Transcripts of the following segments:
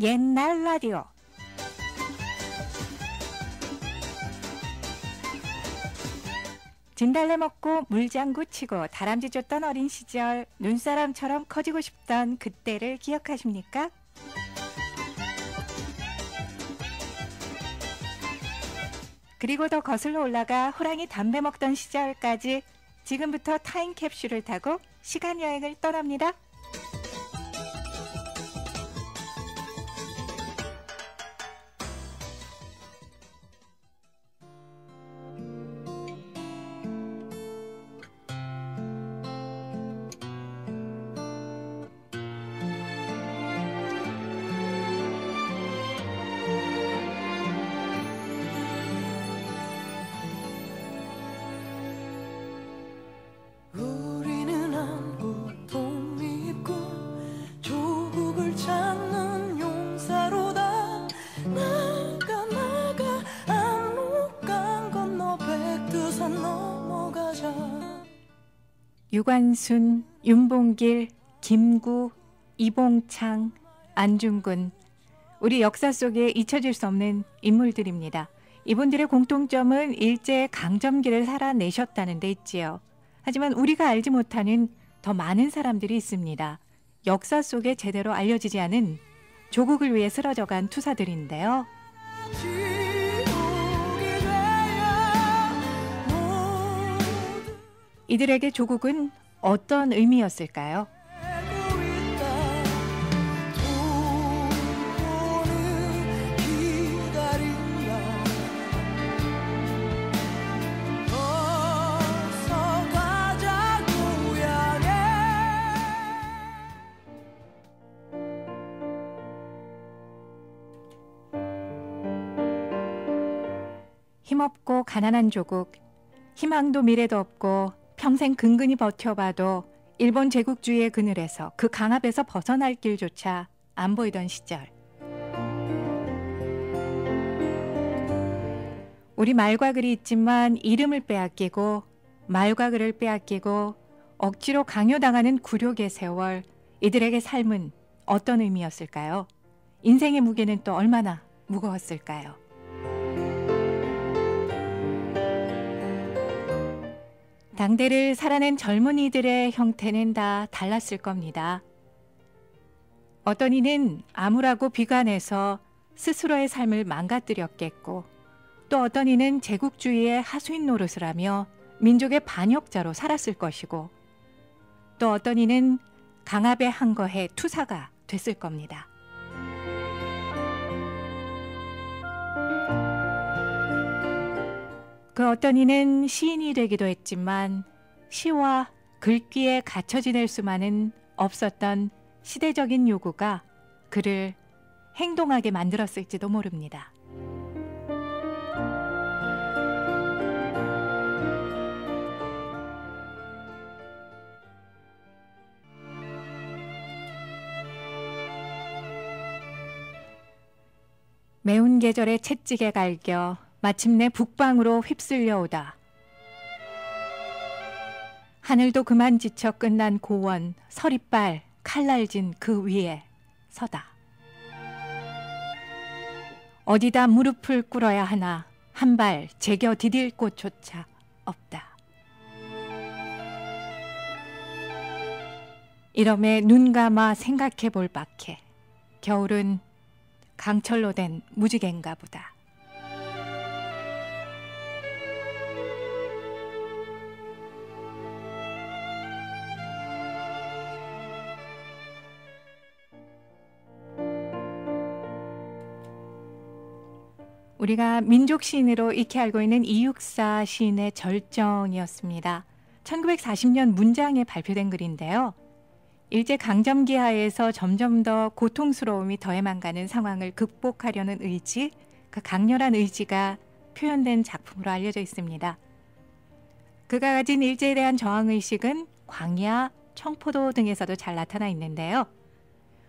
옛날 라디오 진달래 먹고 물장구 치고 다람쥐 쫓던 어린 시절 눈사람처럼 커지고 싶던 그때를 기억하십니까? 그리고 더 거슬러 올라가 호랑이 담배 먹던 시절까지 지금부터 타임캡슐을 타고 시간 여행을 떠납니다. 유관순, 윤봉길, 김구, 이봉창, 안중근 우리 역사 속에 잊혀질 수 없는 인물들입니다. 이분들의 공통점은 일제 강점기를 살아내셨다는 데 있지요. 하지만 우리가 알지 못하는 더 많은 사람들이 있습니다. 역사 속에 제대로 알려지지 않은 조국을 위해 쓰러져간 투사들인데요. 이들에게 조국은 어떤 의미였을까요? 힘없고 가난한 조국, 희망도 미래도 없고 평생 근근히 버텨봐도 일본 제국주의의 그늘에서 그 강압에서 벗어날 길조차 안 보이던 시절. 우리 말과 글이 있지만 이름을 빼앗기고 말과 글을 빼앗기고 억지로 강요당하는 굴욕의 세월, 이들에게 삶은 어떤 의미였을까요? 인생의 무게는 또 얼마나 무거웠을까요? 당대를 살아낸 젊은이들의 형태는 다 달랐을 겁니다. 어떤 이는 암울하고 비관해서 스스로의 삶을 망가뜨렸겠고, 또 어떤 이는 제국주의의 하수인 노릇을 하며 민족의 반역자로 살았을 것이고, 또 어떤 이는 강압에 항거해 투사가 됐을 겁니다. 그 어떤 이는 시인이 되기도 했지만 시와 글귀에 갇혀 지낼 수만은 없었던 시대적인 요구가 그를 행동하게 만들었을지도 모릅니다. 매운 계절에 채찍에 갈겨 마침내 북방으로 휩쓸려 오다. 하늘도 그만 지쳐 끝난 고원 서리빨 칼날진 그 위에 서다. 어디다 무릎을 꿇어야 하나 한 발 제겨 디딜 곳조차 없다. 이러매 눈 감아 생각해 볼 밖에 겨울은 강철로 된 무지개인가 보다. 우리가 민족 시인으로 익히 알고 있는 이육사 시인의 절정이었습니다. 1940년 문장에 발표된 글인데요. 일제 강점기 하에서 점점 더 고통스러움이 더해만 가는 상황을 극복하려는 의지, 그 강렬한 의지가 표현된 작품으로 알려져 있습니다. 그가 가진 일제에 대한 저항 의식은 광야, 청포도 등에서도 잘 나타나 있는데요.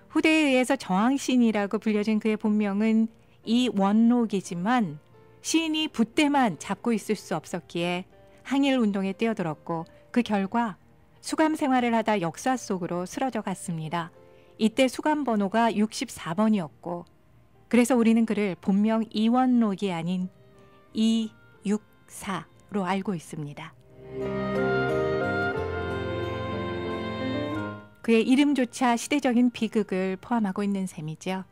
후대에 의해서 저항신이라고 불려진 그의 본명은 이 원록이지만 시인이 붓대만 잡고 있을 수 없었기에 항일 운동에 뛰어들었고 그 결과 수감 생활을 하다 역사 속으로 쓰러져 갔습니다. 이때 수감 번호가 64번이었고 그래서 우리는 그를 본명 이원록이 아닌 이육사로 알고 있습니다. 그의 이름조차 시대적인 비극을 포함하고 있는 셈이죠.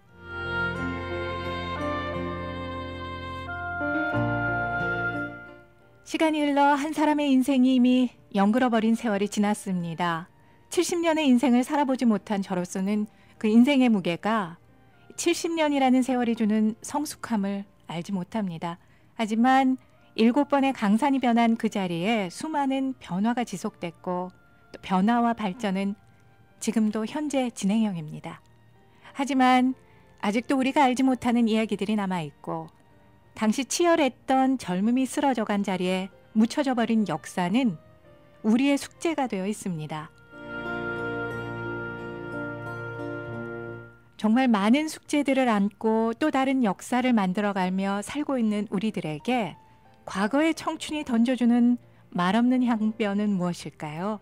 시간이 흘러 한 사람의 인생이 이미 연그러버린 세월이 지났습니다. 70년의 인생을 살아보지 못한 저로서는 그 인생의 무게가 70년이라는 세월이 주는 성숙함을 알지 못합니다. 하지만 일곱 번의 강산이 변한 그 자리에 수많은 변화가 지속됐고 또 변화와 발전은 지금도 현재 진행형입니다. 하지만 아직도 우리가 알지 못하는 이야기들이 남아 있고 당시 치열했던 젊음이 쓰러져 간 자리에 묻혀져 버린 역사는 우리의 숙제가 되어 있습니다. 정말 많은 숙제들을 안고 또 다른 역사를 만들어가며 살고 있는 우리들에게 과거의 청춘이 던져주는 말없는 향변은 무엇일까요?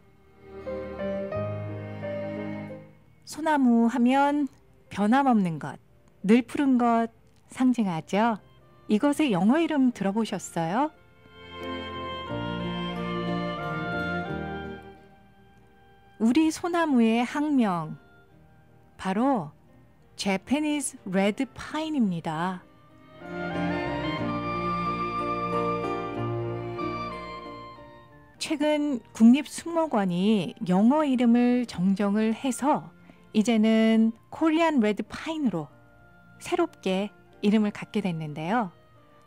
소나무 하면 변함없는 것, 늘 푸른 것 상징하죠. 이것의 영어 이름 들어보셨어요? 우리 소나무의 학명 바로 Japanese Red Pine입니다. 최근 국립수목원이 영어 이름을 정정을 해서 이제는 코리안 레드 파인으로 새롭게 이름을 갖게 됐는데요.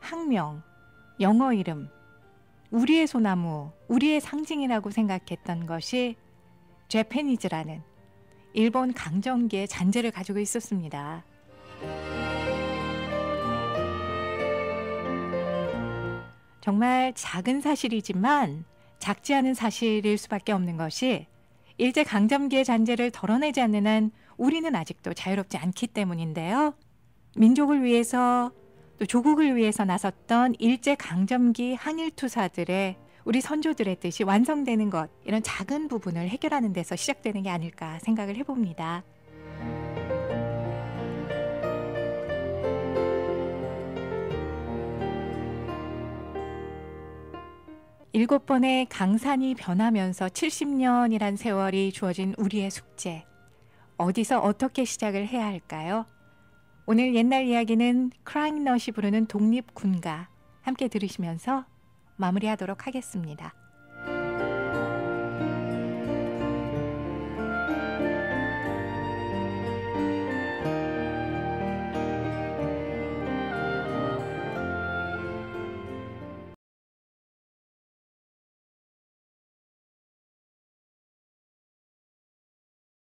학명, 영어 이름, 우리의 소나무, 우리의 상징이라고 생각했던 것이 제페니즈라는 일본 강점기의 잔재를 가지고 있었습니다. 정말 작은 사실이지만 작지 않은 사실일 수밖에 없는 것이 일제 강점기의 잔재를 덜어내지 않는 한 우리는 아직도 자유롭지 않기 때문인데요. 민족을 위해서 또 조국을 위해서 나섰던 일제 강점기 항일 투사들의 우리 선조들의 뜻이 완성되는 것 이런 작은 부분을 해결하는 데서 시작되는 게 아닐까 생각을 해봅니다. 일곱 번의 강산이 변하면서 70년이란 세월이 주어진 우리의 숙제. 어디서 어떻게 시작을 해야 할까요? 오늘 옛날 이야기는 크라잉넛이 부르는 독립군가 함께 들으시면서 마무리하도록 하겠습니다.